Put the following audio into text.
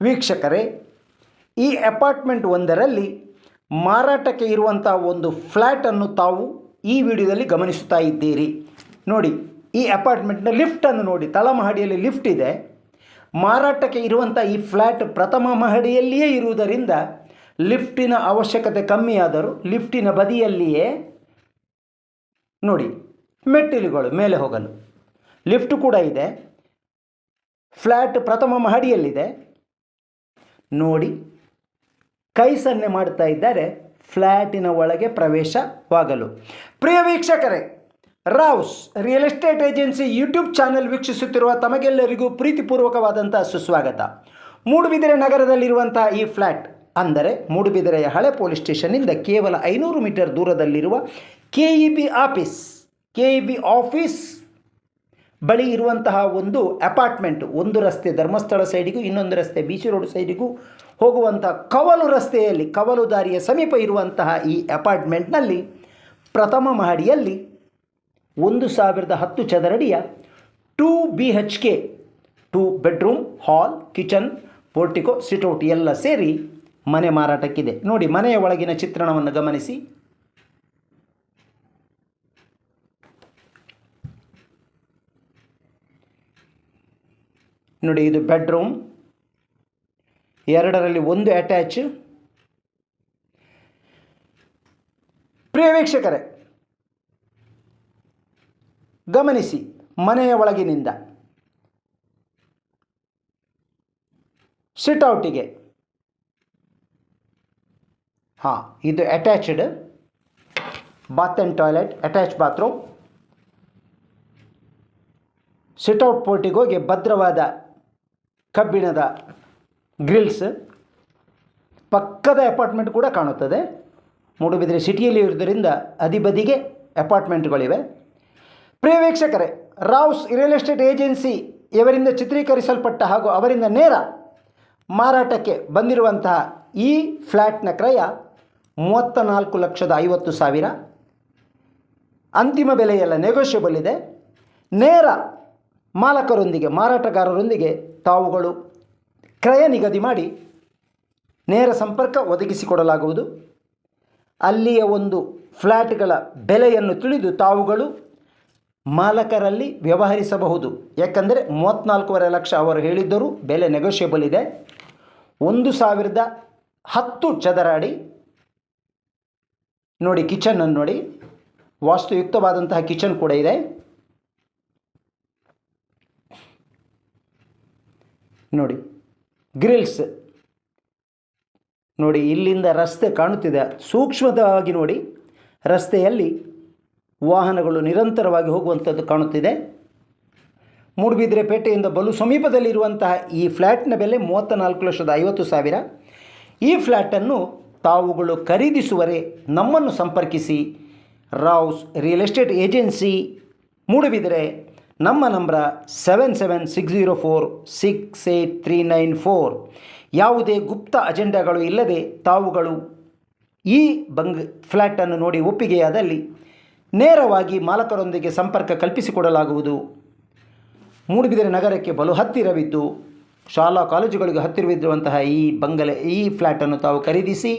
ವೀಕ್ಷಕರೇ, ಈ ಅಪಾರ್ಟ್ಮೆಂಟ್ ಒಂದರಲ್ಲಿ ಮಾರಾಟಕ್ಕೆ ಇರುವಂಥ ಒಂದು ಫ್ಲ್ಯಾಟನ್ನು ತಾವು ಈ ವಿಡಿಯೋದಲ್ಲಿ ಗಮನಿಸುತ್ತಾ ಇದ್ದೀರಿ. ನೋಡಿ, ಈ ಅಪಾರ್ಟ್ಮೆಂಟ್ನ ಲಿಫ್ಟನ್ನು ನೋಡಿ. ತಳಮಹಡಿಯಲ್ಲಿ ಲಿಫ್ಟ್ ಇದೆ. ಮಾರಾಟಕ್ಕೆ ಇರುವಂಥ ಈ ಫ್ಲ್ಯಾಟ್ ಪ್ರಥಮ ಮಹಡಿಯಲ್ಲಿಯೇ ಇರುವುದರಿಂದ ಲಿಫ್ಟಿನ ಅವಶ್ಯಕತೆ ಕಮ್ಮಿಯಾದರೂ ಲಿಫ್ಟಿನ ಬದಿಯಲ್ಲಿಯೇ ನೋಡಿ, ಮೆಟ್ಟಿಲುಗಳು ಮೇಲೆ ಹೋಗಲು. ಲಿಫ್ಟ್ ಕೂಡ ಇದೆ. ಫ್ಲ್ಯಾಟ್ ಪ್ರಥಮ ಮಹಡಿಯಲ್ಲಿದೆ. ನೋಡಿ. ಕೈ ಸನ್ನೆ ಮಾಡ್ತಾ ಇದ್ದಾರೆ ಫ್ಲ್ಯಾಟಿನ ಒಳಗೆ ಪ್ರವೇಶವಾಗಲು. ಪ್ರಿಯ ವೀಕ್ಷಕರೇ, Rao's real estate agency YouTube channel ವೀಕ್ಷಿಸುತ್ತಿರುವ ತಮಗೆಲ್ಲರಿಗೂ ಪ್ರೀತಿಪೂರ್ವಕವಾದಂಥ ಸುಸ್ವಾಗತ. ಮೂಡುಬಿದಿರೆ ನಗರದಲ್ಲಿರುವಂತಹ ಈ ಫ್ಲ್ಯಾಟ್ ಅಂದರೆ ಮೂಡುಬಿದಿರೆಯ ಹಳೆ ಪೊಲೀಸ್ ಸ್ಟೇಷನ್ನಿಂದ ಕೇವಲ ಐನೂರು ಮೀಟರ್ ದೂರದಲ್ಲಿರುವ K E B office K E B office ಬಳಿ ಇರುವಂತಹ ಒಂದು ಅಪಾರ್ಟ್ಮೆಂಟ್, ಒಂದು ರಸ್ತೆ ಧರ್ಮಸ್ಥಳ ಸೈಡಿಗೂ, ಇನ್ನೊಂದು ರಸ್ತೆ ಬೀಚ್ ರೋಡ್ ಸೈಡಿಗೂ ಹೋಗುವಂಥ ಕವಲು ರಸ್ತೆಯಲ್ಲಿ, ಕವಲು ದಾರಿಯ ಸಮೀಪ ಇರುವಂತಹ ಈ ಅಪಾರ್ಟ್ಮೆಂಟ್ನಲ್ಲಿ ಪ್ರಥಮ ಮಹಡಿಯಲ್ಲಿ ಒಂದು ಸಾವಿರದ ಹತ್ತು ಚದರಡಿಯ two B H K, two bedroom, hall, kitchen, portico sitout ಎಲ್ಲ ಸೇರಿ ಮನೆ ಮಾರಾಟಕ್ಕಿದೆ. ನೋಡಿ ಮನೆಯ ಒಳಗಿನ ಚಿತ್ರಣವನ್ನು ಗಮನಿಸಿ. ನೋಡಿ, ಇದು ಬೆಡ್ರೂಮ್ ಎರಡರಲ್ಲಿ ಒಂದು ಅಟ್ಯಾಚ್ ಪ್ರಿಯ ವೀಕ್ಷಕರೇ, ಗಮನಿಸಿ ಮನೆಯ ಒಳಗಿನಿಂದ ಸಿಟ್ಔಟಿಗೆ ಹಾಂ, ಇದು attached bath and toilet attach bathroom sitout ಪೋರ್ಟಿಗೆ ಹೋಗಿ ಭದ್ರವಾದ ಕಬ್ಬಿಣದ ಗ್ರಿಲ್ಸ್ ಪಕ್ಕದ ಅಪಾರ್ಟ್ಮೆಂಟ್ ಕೂಡ ಕಾಣುತ್ತದೆ. ಮೂಡುಬಿದಿರೆ ಸಿಟಿಯಲ್ಲಿ ಇರುವುದರಿಂದ ಅದಿಬದಿಗೆ ಅಪಾರ್ಟ್ಮೆಂಟ್ಗಳಿವೆ ಪ್ರಿಯ ವೀಕ್ಷಕರೇ ರಾವ್ಸ್ ರಿಯಲ್ ಎಸ್ಟೇಟ್ ಏಜೆನ್ಸಿ ಇವರಿಂದ ಚಿತ್ರೀಕರಿಸಲ್ಪಟ್ಟ ಹಾಗೂ ಅವರಿಂದ ನೇರ ಮಾರಾಟಕ್ಕೆ ಬಂದಿರುವಂತಹ ಈ ಫ್ಲ್ಯಾಟ್ನ ಕ್ರಯ ಮೂವತ್ತ ನಾಲ್ಕು ಲಕ್ಷದ ಐವತ್ತು ಸಾವಿರ. ಅಂತಿಮ ಬೆಲೆಯೆಲ್ಲ ನೆಗೋಷಿಯಬಲ್ ಇದೆ. ನೇರ ಮಾಲಕರೊಂದಿಗೆ, ಮಾರಾಟಗಾರರೊಂದಿಗೆ ತಾವುಗಳು ಕ್ರಯ ನಿಗದಿ ಮಾಡಿ ನೇರ ಸಂಪರ್ಕ ಒದಗಿಸಿಕೊಡಲಾಗುವುದು. ಅಲ್ಲಿಯ ಒಂದು ಫ್ಲ್ಯಾಟ್ಗಳ ಬೆಲೆಯನ್ನು ತಿಳಿದು ತಾವುಗಳು ಮಾಲಕರಲ್ಲಿ ವ್ಯವಹರಿಸಬಹುದು. ಯಾಕಂದರೆ ಮೂವತ್ತ್ನಾಲ್ಕೂವರೆ ಲಕ್ಷ ಅವರು ಹೇಳಿದ್ದರೂ, ಬೆಲೆ ನೆಗೋಷಿಯಬಲ್ ಇದೆ. ಒಂದು ಸಾವಿರದ ಹತ್ತು ಚದರ ಅಡಿ ನೋಡಿ ಕಿಚನನ್ನು ನೋಡಿ. ವಾಸ್ತುಯುಕ್ತವಾದಂತಹ ಕಿಚನ್ ಕೂಡ ಇದೆ. ನೋಡಿ ಗ್ರಿಲ್ಸ್ ನೋಡಿ, ಇಲ್ಲಿಂದ ರಸ್ತೆ ಕಾಣುತ್ತಿದೆ. ಸೂಕ್ಷ್ಮವಾಗಿ ನೋಡಿ, ರಸ್ತೆಯಲ್ಲಿ ವಾಹನಗಳು ನಿರಂತರವಾಗಿ ಹೋಗುವಂಥದ್ದು ಕಾಣುತ್ತಿದೆ. ಮೂಡುಬಿದಿರೆ ಪೇಟೆಯಿಂದ ಬಲು ಸಮೀಪದಲ್ಲಿರುವಂತಹ ಈ ಫ್ಲ್ಯಾಟ್ನ ಬೆಲೆ ಮೂವತ್ತ ನಾಲ್ಕು ಲಕ್ಷದ ಐವತ್ತು ಸಾವಿರ. ಈ ಫ್ಲ್ಯಾಟನ್ನು ತಾವುಗಳು ಖರೀದಿಸುವರೆ ನಮ್ಮನ್ನು ಸಂಪರ್ಕಿಸಿ Rao's real estate agency Moodbidri ನಮ್ಮ number seven seven six zero four six eight three nine four. ಯಾವುದೇ ಗುಪ್ತ ಅಜೆಂಡಾಗಳು ಇಲ್ಲದೆ ತಾವುಗಳು ಈ ಬಂಗ್ ಫ್ಲ್ಯಾಟನ್ನು ನೋಡಿ ಒಪ್ಪಿಗೆಯಾದಲ್ಲಿ ನೇರವಾಗಿ ಮಾಲಕರೊಂದಿಗೆ ಸಂಪರ್ಕ ಕಲ್ಪಿಸಿಕೊಡಲಾಗುವುದು. ಮೂಡುಬಿದಿರೆ ನಗರಕ್ಕೆ ಬಲು ಹತ್ತಿರವಿದ್ದು, ಶಾಲಾ ಕಾಲೇಜುಗಳಿಗೆ ಹತ್ತಿರವಿದ್ದಿರುವಂತಹ ಈ ಬಂಗಲೆ, ಈ ಫ್ಲ್ಯಾಟನ್ನು ತಾವು ಖರೀದಿಸಿ